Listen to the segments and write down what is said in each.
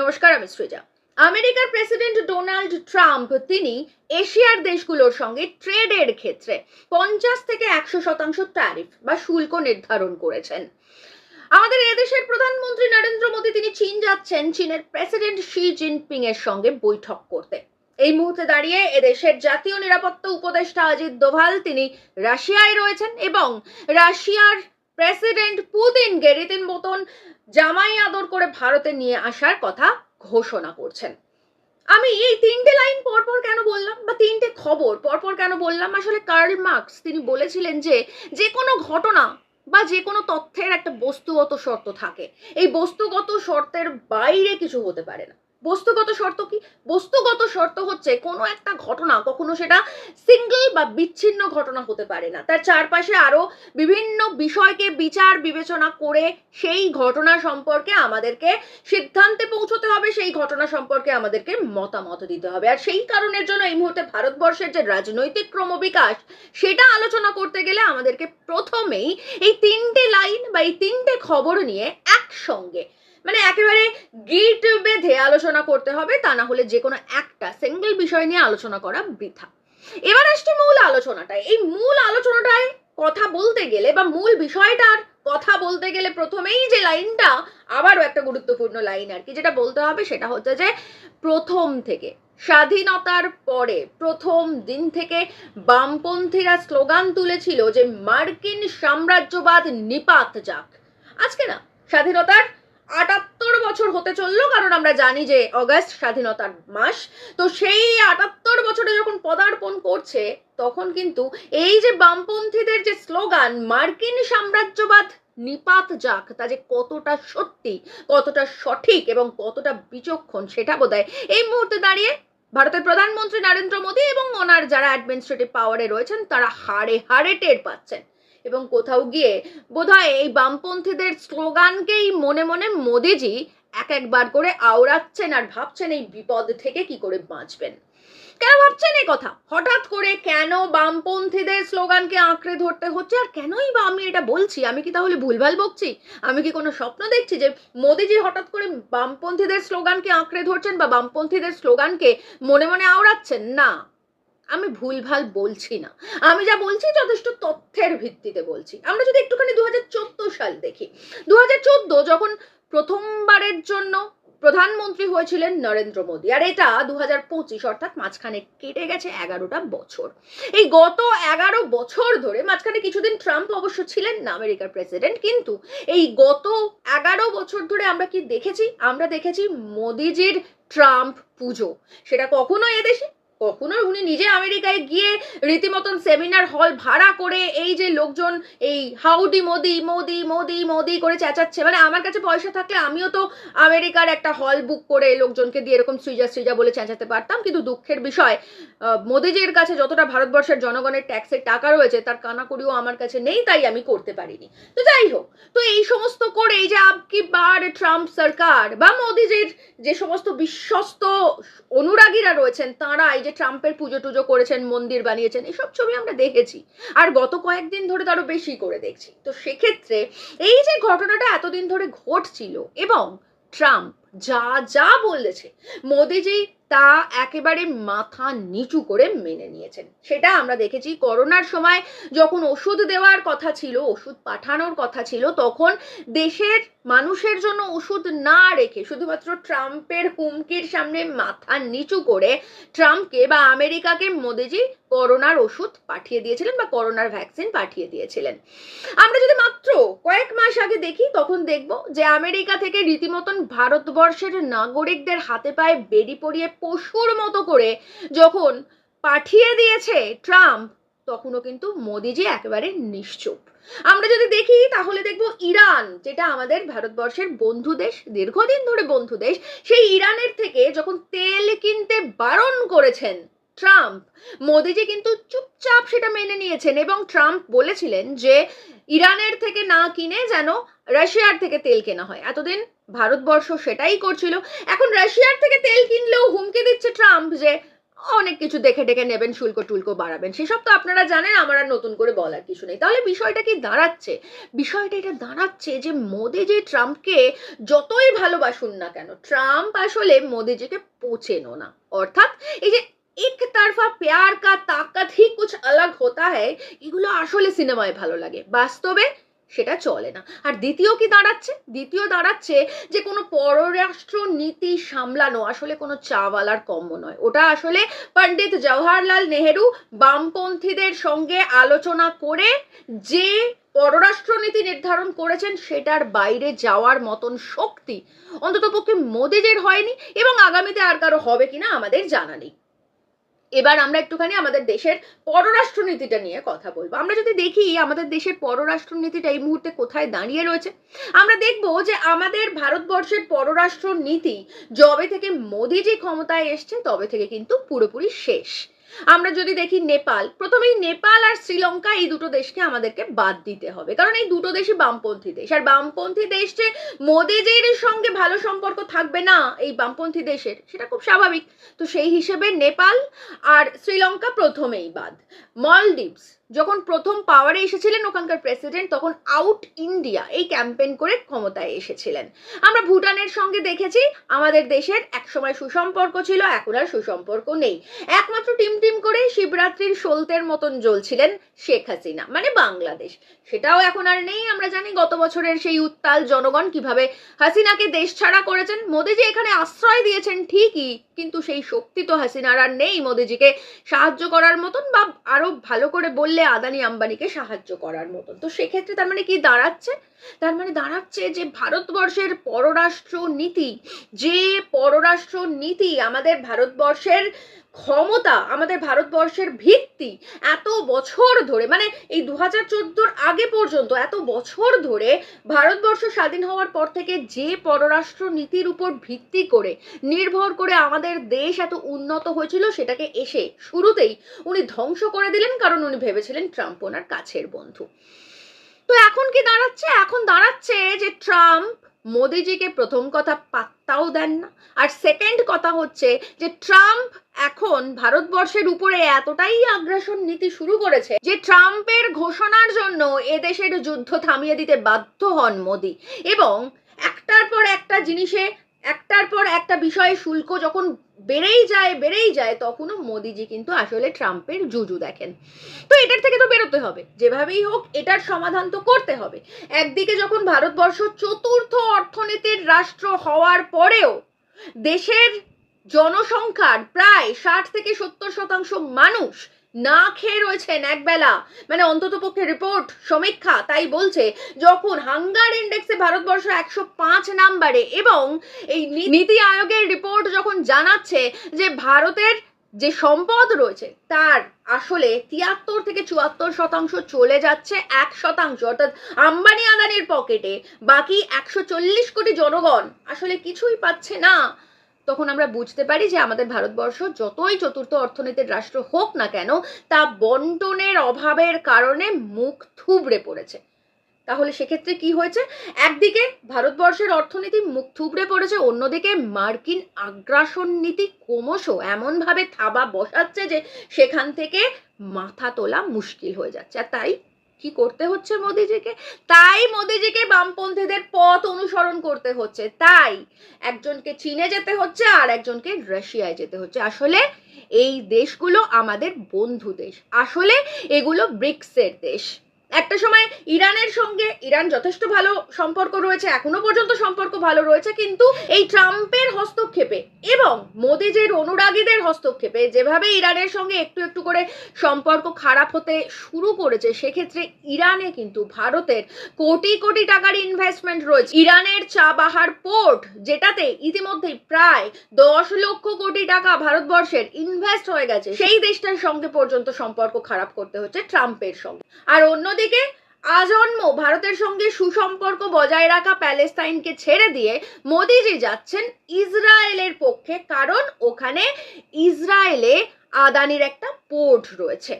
নমস্কার, আমি সৃজা। আমেরিকার প্রেসিডেন্ট ডোনাল্ড ট্রাম্প, তিনি এশিয়ার দেশগুলোর সঙ্গে ট্রেডের ক্ষেত্রে পঞ্চাশ থেকে একশো শতাংশ ট্যারিফ বা শুল্ক নির্ধারণ করেছেন। আমাদের এদেশের প্রধানমন্ত্রী নরেন্দ্র মোদী, তিনি চীন যাচ্ছেন, চীনের প্রেসিডেন্ট শি জিনপিং এর সঙ্গে বৈঠক করতে। এই মুহূর্তে দাঁড়িয়ে এদেশের জাতীয় নিরাপত্তা উপদেষ্টা অজিত দোভাল, তিনি রাশিয়ায় রয়েছেন এবং রাশিয়ার প্রেসিডেন্ট পুতিনকে মতন জামাই আদর করে ভারতে নিয়ে আসার কথা ঘোষণা করছেন। আমি এই তিনটে লাইন পরপর কেন বললাম? বা তিনটে খবর পরপর কেন বললাম? আসলে কার্ল মার্কস তিনি বলেছিলেন যে যে কোনো ঘটনা বা যে কোনো তথ্যের একটা বস্তুগত শর্ত থাকে। এই বস্তুগত শর্তের বাইরে কিছু হতে পারে না। বস্তুগত শর্ত কি? বস্তুগত শর্ত হচ্ছে কোনো একটা ঘটনা, কখনো সেটা সিঙ্গেল বা বিচ্ছিন্ন ঘটনা হতে পারে না। তার চারপাশে আরও বিভিন্ন বিষয়কে বিচার বিবেচনা করে সেই ঘটনা সম্পর্কে আমাদেরকে সিদ্ধান্তে পৌঁছতে হবে, সেই ঘটনা সম্পর্কে আমাদেরকে মতামত দিতে হবে। আর সেই কারণের জন্য এই মুহূর্তে ভারতবর্ষের যে রাজনৈতিক ক্রমবিকাশ, সেটা আলোচনা করতে গেলে আমাদেরকে প্রথমেই এই তিনটে লাইন বা এই তিনটে খবর নিয়ে একসঙ্গে মানে একেবারে গিট বেঁধে আলোচনা করতে হবে, তা না হলে যে কোনো একটা সিঙ্গেল বিষয় নিয়ে আলোচনা করা বৃথা। এবার আসছে মূল আলোচনাটায় এই মূল আলোচনাটায় কথা বলতে গেলে বা মূল বিষয়টার কথা বলতে গেলে প্রথমেই যে লাইনটা, আবারও একটা গুরুত্বপূর্ণ লাইন আর কি, যেটা বলতে হবে সেটা হচ্ছে যে প্রথম থেকে, স্বাধীনতার পরে, প্রথম দিন থেকে বামপন্থীরা স্লোগান তুলেছিল যে মার্কিন সাম্রাজ্যবাদ নিপাত যাক। আজকে না, স্বাধীনতার আটাত্তর বছর হতে চলল, কারণ আমরা জানি যে অগাস্ট স্বাধীনতার মাস। তো সেই আটাত্তর বছরে যখন পদার্পণ করছে, তখন কিন্তু এই যে বামপন্থীদের যে স্লোগান, মার্কিন সাম্রাজ্যবাদ নিপাত যাক, তা যে কতটা সত্যি, কতটা সঠিক এবং কতটা বিচক্ষণ, সেটা বোধহয় এই মুহূর্তে দাঁড়িয়ে ভারতের প্রধানমন্ত্রী নরেন্দ্র মোদী এবং ওনার যারা অ্যাডমিনিস্ট্রেটিভ পাওয়ারে রয়েছেন, তারা হাড়ে হাড়ে টের পাচ্ছেন। এবং কোথাও গিয়ে বোধহয় এই বামপন্থীদের স্লোগানকেই মনে মনে মোদিজি এক একবার করে আওড়াচ্ছেন আর ভাবছেন এই বিপদ থেকে কি করে বাঁচবেন। কেন ভাবছেন এই কথা? হঠাৎ করে কেন বামপন্থীদের স্লোগানকে আঁকড়ে ধরতে হচ্ছে? আর কেনই বা আমি এটা বলছি? আমি কি তাহলে ভুলভাল বকছি? আমি কি কোনো স্বপ্ন দেখছি যে মোদিজি হঠাৎ করে বামপন্থীদের স্লোগানকে আঁকড়ে ধরছেন বা বামপন্থীদের স্লোগানকে মনে মনে আওড়াচ্ছেন? না। আমি ভুলভাল বলছি না। আমি যা বলছি যথেষ্ট তথ্যের ভিত্তিতে বলছি। আমরা যদি একটুখানি দু হাজার চোদ্দ সাল দেখি দু হাজার চোদ্দ যখন প্রথমবারের জন্য প্রধানমন্ত্রী হয়েছিলেন নরেন্দ্র মোদী, আর এটা দু হাজার পঁচিশ অর্থাৎ মাঝখানে কেটে গেছে এগারোটা বছর। এই গত এগারো বছর ধরে মাঝখানে কিছুদিন ট্রাম্প অবশ্য ছিলেন না আমেরিকার প্রেসিডেন্ট, কিন্তু এই গত এগারো বছর ধরে আমরা কি দেখেছি? আমরা দেখেছি মোদিজির ট্রাম্প পুজো। সেটা কখনো এদেশে কখনো উনি নিজে আমেরিকায় গিয়ে রীতিমতন সেমিনার হল ভাড়া করে এই যে লোকজন এই হাউডি মোদি মোদি মোদি মোদি করে চেঁচাচ্ছে। মানে আমার কাছে পয়সা থাকলে আমিও তো আমেরিকার একটা হল বুক করে লোকজনকে দিয়ে এরকম সৃজা সৃজা বলে চেঁচাতে পারতাম। কিন্তু দুঃখের বিষয় মোদিজির কাছে যতটা ভারতবর্ষের জনগণের ট্যাক্সের টাকা রয়েছে, তার কানাকড়িও আমার কাছে নেই, তাই আমি করতে পারিনি। তো যাই হোক, তো এই সমস্ত করে এই যে আপকি বার ট্রাম্প সরকার বা মোদিজির যে সমস্ত বিশ্বস্ত অনুরাগীরা রয়েছেন, তারা এই যে ট্রাম্পের পুজো টুজো করেছেন, মন্দির বানিয়েছেন, এসব ছবি আমরা দেখেছি। আর গত কয়েকদিন ধরে তো বেশি করে দেখছি। তো সেক্ষেত্রে এই যে ঘটনাটা এতদিন ধরে ঘটছিল এবং ট্রাম্প যা যা বলেছে। মোদিজি তা একেবারে মাথা নিচু করে মেনে নিয়েছেন। সেটা আমরা দেখেছি করোনার সময় যখন ওষুধ দেওয়ার কথা ছিল, ওষুধ পাঠানোর কথা ছিল, তখন দেশের মানুষের জন্য ওষুধ না রেখে শুধুমাত্র ট্রাম্পের হুমকির সামনে মাথা নিচু করে ট্রাম্পকে বা আমেরিকাকে মোদিজি করোনার ওষুধ পাঠিয়ে দিয়েছিলেন বা করোনার ভ্যাকসিন পাঠিয়ে দিয়েছিলেন। আমরা যদি মাত্র কয়েক মাস আগে দেখি, তখন দেখব যে আমেরিকা থেকে রীতিমতন ভারতবর্ষের নাগরিকদের হাতে পায়ে বেরি পড়িয়ে পশুর মতো করে যখন পাঠিয়ে দিয়েছে ট্রাম্প, তখনও কিন্তু মোদিজি একেবারে নিশ্চুপ। আমরা যদি দেখি, তাহলে দেখব ইরান, যেটা আমাদের ভারতবর্ষের বন্ধু দেশ, দীর্ঘদিন ধরে বন্ধু দেশ, সেই ইরানের থেকে যখন তেল কিনতে বারণ করেছেন ট্রাম্প, মোদিজি কিন্তু চুপচাপ সেটা মেনে নিয়েছেন এবং ট্রাম্প বলেছিলেন যে, ইরানের থেকে না কিনে যেন রাশিয়ার থেকে তেল কেনা হয়। এতদিন ভারতবর্ষ সেটাই করছিল। এখন রাশিয়ার থেকে তেল কিনলেও হুমকি দিচ্ছে ট্রাম্প যে অনেক কিছু দেখে ডেকে নেবেন, শুল্ক টুল্ক বাড়াবেন। সেসব তো আপনারা জানেন, আমার আর নতুন করে বলার কিছু নেই। তাহলে বিষয়টা কি দাঁড়াচ্ছে? বিষয়টা এটা দাঁড়াচ্ছে যে মোদিজি ট্রাম্পকে যতই ভালোবাসুন না কেন, ট্রাম্প আসলে মোদিজিকে পোচেনো না অর্থাৎ এই যে এক তারফা প্যার কা তাকাত হি কুছ আলাগ হোতা হ্যায়, এগুলো আসলে সিনেমায় ভালো লাগে। বাস্তবে সেটা চলে না। আর দ্বিতীয় কি দাঁড়াচ্ছে? দ্বিতীয় দাঁড়াচ্ছে যে কোনো পররাষ্ট্র নীতি সামলানো আসলে কোনো চাওয়ালার কম্য নয়। ওটা আসলে পণ্ডিত জওহরলাল নেহেরু বামপন্থীদের সঙ্গে আলোচনা করে যে পররাষ্ট্রনীতি নির্ধারণ করেছেন সেটার বাইরে যাওয়ার মতন শক্তি অন্ততপক্ষে মোদিজির হয়নি এবং আগামীতে আর কারও হবে কিনা আমাদের জানা নেই। এবার আমরা একটুখানি আমাদের দেশের পররাষ্ট্রনীতিটা নিয়ে কথা বলব। আমরা যদি দেখি আমাদের দেশের পররাষ্ট্রনীতিটা এই মুহূর্তে কোথায় দাঁড়িয়ে রয়েছে, আমরা দেখব যে আমাদের ভারতবর্ষের পররাষ্ট্র নীতি যবে থেকে মোদিজি ক্ষমতায় এসছে তবে থেকে কিন্তু পুরোপুরি শেষ। আমরা যদি দেখি নেপাল, প্রথমেই নেপাল আর শ্রীলঙ্কা এই দুটো দেশকে আমাদেরকে বাদ দিতে হবে। কারণ এই দুটো দেশই বামপন্থী দেশ। আর বামপন্থী দেশ যে মোদিজির সঙ্গে ভালো সম্পর্ক থাকবে না এই বামপন্থী দেশের, সেটা খুব স্বাভাবিক। তো সেই হিসেবে নেপাল আর শ্রীলঙ্কা প্রথমেই বাদ। মলডিভস যখন প্রথম পাওয়ারে এসেছিলেন ওখানকার প্রেসিডেন্ট, তখন আউট ইন্ডিয়া এই ক্যাম্পেইন করে ক্ষমতায় এসেছিলেন। আমরা ভুটানের সঙ্গে দেখেছি, আমাদের দেশের একসময় সুসম্পর্ক ছিল, এখন আর সুসম্পর্ক নেই। একমাত্র টিম টিম করে শিবরাত্রির সলতের মতন জ্বলছিলেন শেখ হাসিনা মানে বাংলাদেশ। সেটাও এখন আর নেই, আমরা জানি গত বছরের সেই উত্তাল জনগণ কীভাবে হাসিনাকে দেশ ছাড়া করেছেন। মোদিজি এখানে আশ্রয় দিয়েছেন ঠিকই, কিন্তু সেই শক্তি তো হাসিনার আর নেই মোদিজিকে সাহায্য করার মতন বা আরও ভালো করে বললে আদানি আম্বানিকে সাহায্য করার মতন। তো সেক্ষেত্রে তার মানে কি দাঁড়াচ্ছে? তার মানে দাঁড়াচ্ছে যে ভারতবর্ষের পররাষ্ট্র নীতি যে পররাষ্ট্র নীতি আমাদের ভারতবর্ষের ক্ষমতা, আমাদের ভারতবর্ষের ভিত্তি এত বছর ধরে মানে এই দু হাজার চোদ্দোর আগে পর্যন্ত এত বছর ধরে ভারতবর্ষ স্বাধীন হওয়ার পর থেকে যে পররাষ্ট্র নীতির উপর ভিত্তি করে, নির্ভর করে আমাদের দেশ এত উন্নত হয়েছিল সেটাকে এসে শুরুতেই উনি ধ্বংস করে দিলেন কারণ উনি ভেবেছিলেন ট্রাম্প ওনার কাছের বন্ধু। তো এখন কি দাঁড়াচ্ছে? এখন দাঁড়াচ্ছে যে ট্রাম্প মোদিজিকে প্রথম কথা পাত্তাও দেন না। আর সেকেন্ড কথা হচ্ছে যে ট্রাম্প এখন ভারতবর্ষের উপরে এতটাই আগ্রাসন নীতি শুরু করেছে যে ট্রাম্পের ঘোষণার জন্য এদেশের যুদ্ধ থামিয়ে দিতে বাধ্য হন মোদি। এবং একটার পর একটা জিনিসে, একটার পর একটা বিষয়ে শুল্ক যখন বেড়েই যায় বেড়েই যায়, তখনও মোদিজি কিন্তু আসলে ট্রাম্পের জুজু দেখেন। তো এটার থেকে তো বেরোতে হবে। যেভাবেই হোক, এটার সমাধান তো করতে হবে। একদিকে যখন ভারতবর্ষ চতুর্থ অর্থনীতির রাষ্ট্র হওয়ার পরেও দেশের জনসংখ্যার প্রায় ষাট থেকে সত্তর শতাংশ মানুষ না খেয়ে রয়েছেন একবেলা। মানে অন্ততপক্ষে রিপোর্ট সমীক্ষা, তাই বলছে, যখন হাঙ্গার ইন্ডেক্সে ভারতবর্ষ একশো পাঁচ নাম্বারে এবং এই নীতি আয়োগের রিপোর্ট যখন জানাচ্ছে যে ভারতের যে সম্পদ রয়েছে, তার আসলে তিয়াত্তর থেকে চুয়াত্তর শতাংশ চলে যাচ্ছে এক শতাংশ, অর্থাৎ আম্বানি আদানির পকেটে। বাকি একশো চল্লিশ কোটি জনগণ আসলে কিছুই পাচ্ছে না। তখন আমরা বুঝতে পারি যে আমাদের ভারতবর্ষ যতই চতুর্থ অর্থনীতির রাষ্ট্র হোক না কেন, তা বন্টনের অভাবের কারণে মুখ থুবড়ে পড়েছে। তাহলে সেক্ষেত্রে কি হয়েছে? একদিকে ভারতবর্ষের অর্থনীতি মুখ থুবড়ে পড়েছে, অন্যদিকে মার্কিন আগ্রাসন নীতি ক্রমশ এমনভাবে থাবা বসাচ্ছে যে সেখান থেকে মাথা তোলা মুশকিল হয়ে যাচ্ছে। আর তাই কি করতে হচ্ছে মোদিজিকে? তাই মোদিজিকে বামপন্থীদের পথ অনুসরণ করতে হচ্ছে। তাই একজনকে চীনে যেতে হচ্ছে আর একজনকে রাশিয়ায় যেতে হচ্ছে। আসলে এই দেশগুলো আমাদের বন্ধু দেশ। আসলে এগুলো ব্রিক্সের দেশ। একটা সময় ইরানের সঙ্গে ইরান যথেষ্ট ভালো সম্পর্ক রয়েছে, এখনও পর্যন্ত সম্পর্ক ভালো রয়েছে, কিন্তু এই ট্রাম্পের হস্তক্ষেপে এবং মোদিজির অনুরাগীদের হস্তক্ষেপে যেভাবে ইরানের সঙ্গে একটু একটু করে সম্পর্ক খারাপ হতে শুরু করেছে, সেক্ষেত্রে ইরানে কিন্তু ভারতের কোটি কোটি টাকার ইনভেস্টমেন্ট রয়েছে। ইরানের চাবাহার পোর্ট যেটাতে ইতিমধ্যেই প্রায় দশ লক্ষ কোটি টাকা ভারতবর্ষের ইনভেস্ট হয়ে গেছে, সেই দেশটার সঙ্গে পর্যন্ত সম্পর্ক খারাপ করতে হচ্ছে ট্রাম্পের সঙ্গে। আর অন্যদিকে আজন্ম ভারতের সঙ্গে সুসম্পর্ক বজায় রাখা প্যালেস্তাইনকে ছেড়ে দিয়ে মোদিজি যাচ্ছেন ইসরায়েলের পক্ষে। কারণ ওখানে ইসরায়েলে আদানির একটা পোর্ট রয়েছে।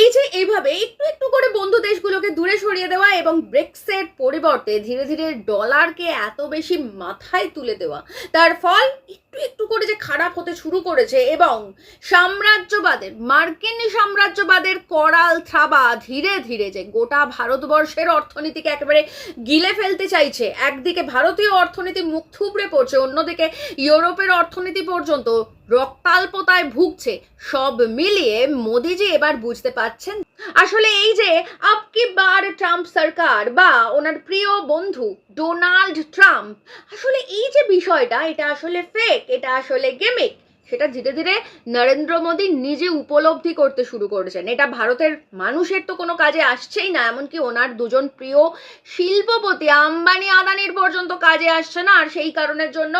এই যে এইভাবে একটু একটু করে বন্ধু দেশগুলোকে দূরে সরিয়ে দেওয়া এবং ব্রেক্সের পরিবর্তে ধীরে ধীরে ডলারকে এত বেশি মাথায় তুলে দেওয়া, তার ফল একটু একটু করে যে খারাপ হতে শুরু করেছে এবং সাম্রাজ্যবাদের, মার্কিন সাম্রাজ্যবাদের করাল থাবা ধীরে ধীরে যে গোটা ভারতবর্ষের অর্থনীতিকে একেবারে গিলে ফেলতে চাইছে, একদিকে ভারতীয় অর্থনীতি মুখ থুবড়ে পড়ছে, অন্যদিকে ইউরোপের অর্থনীতি পর্যন্ত রক্তাল্পতায় ভুগছে। সব মিলিয়ে মোদিজি এবার বুঝতে পারছেন। আসলে এই যে আপকি বার ট্রাম্প সরকার বা ওনার প্রিয় বন্ধু ডোনাল্ড ট্রাম্প, আসলে এই যে বিষয়টা, এটা আসলে ফেক এটা আসলে গেমিক সেটা ধীরে ধীরে নরেন্দ্র মোদী নিজে উপলব্ধি করতে শুরু করেছেন। এটা ভারতের মানুষের তো কোনো কাজে আসছেই না, এমনকি ওনার দুজন প্রিয় শিল্পপতি আম্বানি আদানির পর্যন্ত কাজে আসছে না, আর সেই কারণের জন্য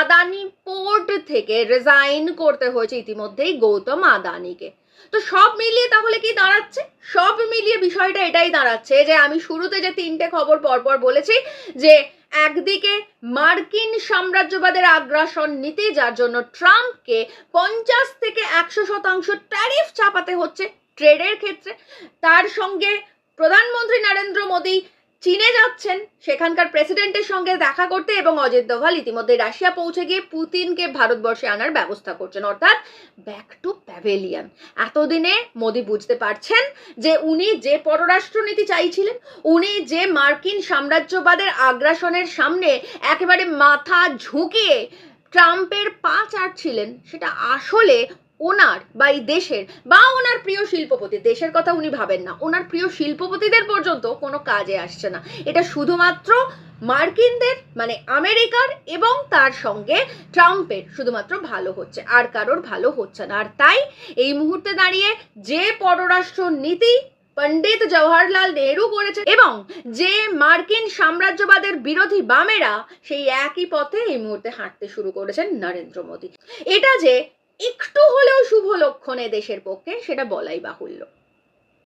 আদানি পোর্ট থেকে রিজাইন করতে হয়েছে ইতিমধ্যেই গৌতম আদানিকে। তো সব মিলিয়ে তাহলে কি দাঁড়াচ্ছে? সব মিলিয়ে বিষয়টা এটাই দাঁড়াচ্ছে যে আমি শুরুতে যে তিনটে খবর পরপর বলেছি যে একদিকে মার্কিন সাম্রাজ্যবাদের আগ্রাসন নীতি, যার জন্য ট্রাম্পকে পঞ্চাশ থেকে একশো শতাংশ ট্যারিফ চাপাতে হচ্ছে ট্রেডের ক্ষেত্রে। তার সঙ্গে প্রধানমন্ত্রী নরেন্দ্র মোদী চীনে যাচ্ছেন। সেখানকার প্রেসিডেন্টের সঙ্গে দেখা করতে এবং অজিত দোভাল ইতিমধ্যে রাশিয়া পৌঁছে গিয়ে পুতিনকে ভারতবর্ষে আনার ব্যবস্থা করছেন, অর্থাৎ ব্যাক টু প্যাভেলিয়ন এতদিনে মোদি বুঝতে পারছেন যে উনি যে পররাষ্ট্রনীতি চাইছিলেন, উনি যে মার্কিন সাম্রাজ্যবাদের আগ্রাসনের সামনে একেবারে মাথা ঝুঁকিয়ে ট্রাম্পের পা চাটছিলেন, সেটা আসলে ওনার বা এই দেশের বা ওনার প্রিয় শিল্পপতি, দেশের কথা উনি ভাবেন না। ওনার প্রিয় শিল্পপতিদের পর্যন্ত কোনো কাজে আসছে না। এটা শুধুমাত্র মার্কিনদের মানে আমেরিকার এবং তার সঙ্গে ট্রাম্পের শুধুমাত্র ভালো হচ্ছে, আর কারোর ভালো হচ্ছে না। আর তাই এই মুহূর্তে দাঁড়িয়ে যে পররাষ্ট্র নীতি পণ্ডিত জওহরলাল নেহরু করেছে এবং যে মার্কিন সাম্রাজ্যবাদের বিরোধী বামেরা সেই একই পথে এই মুহূর্তে হাঁটতে শুরু করেছেন নরেন্দ্র মোদী। এটা যে একটু হলেও শুভ লক্ষণে দেশের পক্ষে সেটা বলাই বাহুল্য।